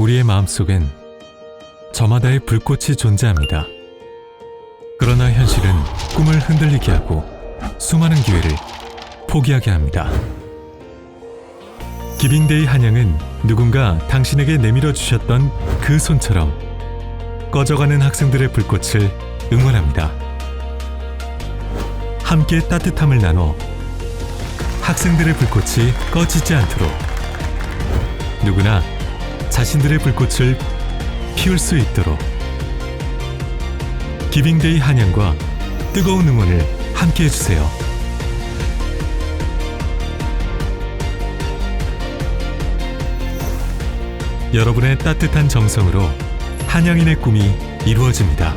우리의 마음속엔 저마다의 불꽃이 존재합니다. 그러나 현실은 꿈을 흔들리게 하고 수많은 기회를 포기하게 합니다. 기빙데이 한양은 누군가 당신에게 내밀어 주셨던 그 손처럼 꺼져가는 학생들의 불꽃을 응원합니다. 함께 따뜻함을 나눠 학생들의 불꽃이 꺼지지 않도록 누구나 자신들의 불꽃을 피울 수 있도록 기빙데이 한양과 뜨거운 응원을 함께 해주세요. 여러분의 따뜻한 정성으로 한양인의 꿈이 이루어집니다.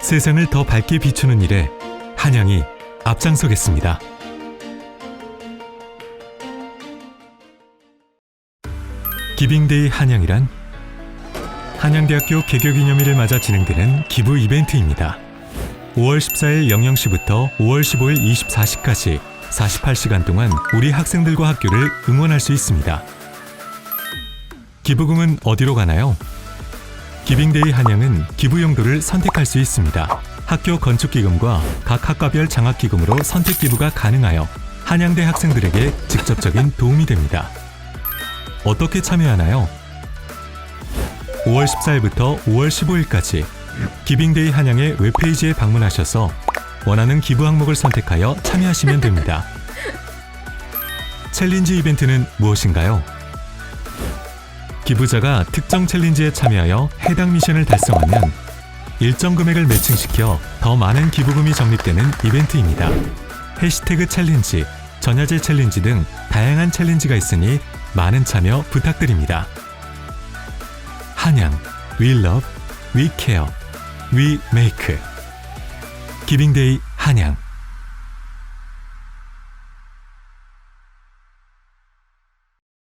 세상을 더 밝게 비추는 일에 한양이 앞장서겠습니다. 기빙데이 한양이란 한양대학교 개교기념일을 맞아 진행되는 기부 이벤트입니다. 5월 14일 00시부터 5월 15일 24시까지 48시간 동안 우리 학생들과 학교를 응원할 수 있습니다. 기부금은 어디로 가나요? 기빙데이 한양은 기부 용도를 선택할 수 있습니다. 학교 건축기금과 각 학과별 장학기금으로 선택 기부가 가능하여 한양대 학생들에게 직접적인 도움이 됩니다. 어떻게 참여하나요? 5월 14일부터 5월 15일까지 기빙데이 한양의 웹페이지에 방문하셔서 원하는 기부 항목을 선택하여 참여하시면 됩니다. 챌린지 이벤트는 무엇인가요? 기부자가 특정 챌린지에 참여하여 해당 미션을 달성하면 일정 금액을 매칭시켜 더 많은 기부금이 적립되는 이벤트입니다. 해시태그 챌린지, 전야제 챌린지 등 다양한 챌린지가 있으니 많은 참여 부탁드립니다. 한양, We Love, We Care, We Make. 기빙데이 한양.